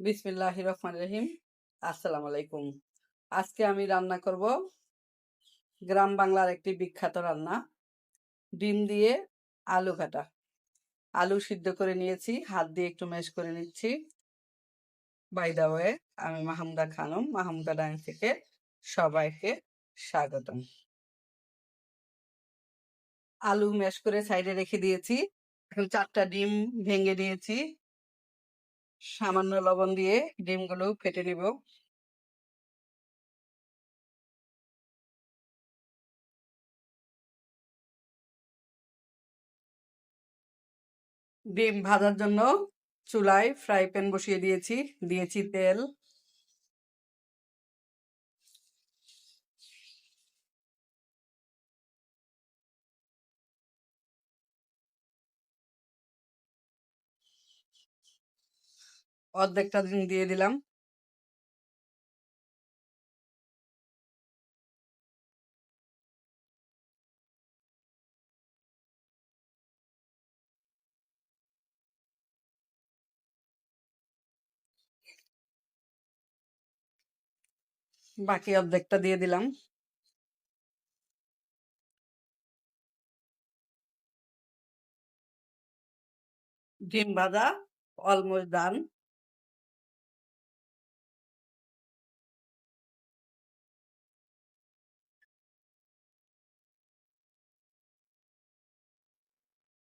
বিসমিল্লাহ রহমান রহিম। আসসালামু আলাইকুম। আজকে আমি রান্না করব গ্রাম বাংলার একটি বিখ্যাত রান্না। ডিম দিয়ে আলু কাটা আলু সিদ্ধ করে নিয়েছি, হাত দিয়ে একটু ম্যাশ করে নিচ্ছি। বাই দা ওয়ে আমি মাহমুদা খানম, মাহমুদা ডাইন থেকে সবাইকে স্বাগতম। আলু ম্যাশ করে সাইডে রেখে দিয়েছি। এখন চারটা ডিম ভেঙে নিয়েছি। সামান্য লবণ দিয়ে ডিমগুলো ফেটে নিব। ডিম ভাজার জন্য চুলায় ফ্রাই প্যান বসিয়ে দিয়েছি দিয়েছি তেল। অর্ধেকটা ডিম দিয়ে দিলাম। বাকি অর্ধেকটা দিয়ে দিলাম। ডিম ভাজা অলমোস্ট ডান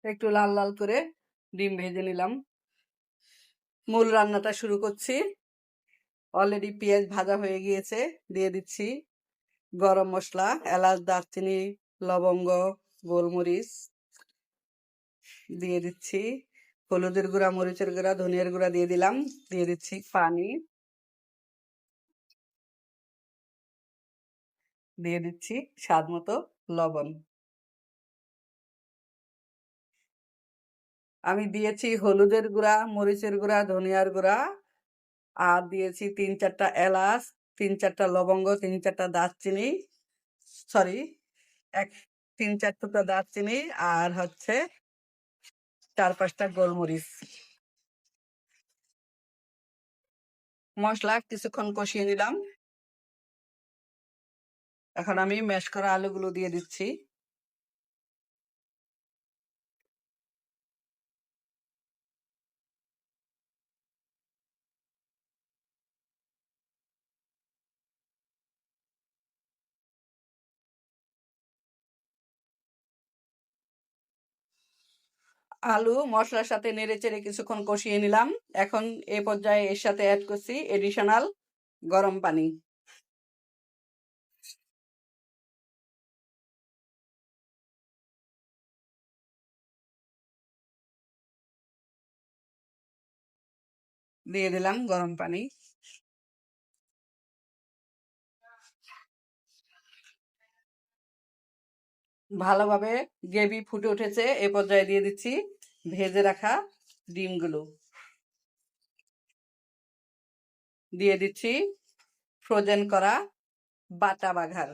একটু লাল লাল করে ডিম ভেজে নিলাম। মূল রান্নাটা শুরু করছি। অলরেডি পেঁয়াজ ভাজা হয়ে গিয়েছে, দিয়ে দিচ্ছি গরম মশলা, এলাচ, দারচিনি, লবঙ্গ, গোলমরিচ, দিয়ে দিচ্ছি হলুদের গুঁড়া, মরিচের গুঁড়া, ধনিয়ার গুঁড়া দিয়ে দিলাম, দিয়ে দিচ্ছি পানি। দিয়ে দিচ্ছি স্বাদ মতো লবণ। আমি দিয়েছি হলুদের গুঁড়া, মরিচের গুঁড়া, ধনিয়ার গুঁড়া। আর দিয়েছি তিন চারটা এলাচ, তিন চারটা লবঙ্গ, তিন চারটা দারচিনি। সরি এক, তিন চার টুকরা দারচিনি আর হচ্ছে চার পাঁচটা গোলমরিচ। মশলা কিছুক্ষণ কষিয়ে নিলাম। এখন আমি ম্যাশ করা আলুগুলো দিয়ে দিচ্ছি। আলু মশলার সাথে নেড়ে চেড়ে কিছুক্ষণ কষিয়ে নিলাম। এখন এ পর্যায়ে এর সাথে অ্যাড করছি এডিশনাল গরম পানি। দিয়ে দিলাম গরম পানি। ভালোভাবে গ্রেভি ফুটে উঠেছে, এ পর্যায়ে দিয়ে দিচ্ছি ভেজে রাখা ডিমগুলো। দিয়ে দিচ্ছি ফ্রোজেন করা বাটা বাঘার।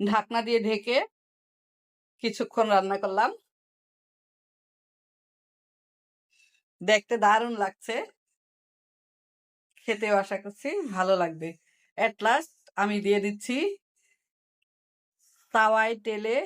ঢাকনা দিয়ে ঢেকে কিছুক্ষণ রান্না করলাম। দেখতে দারুণ লাগছে। খেতেও আশা করছি ভালো লাগবে। অ্যাট লাস্ট আমি দিয়ে দিচ্ছি। তাওয়ায় তেলে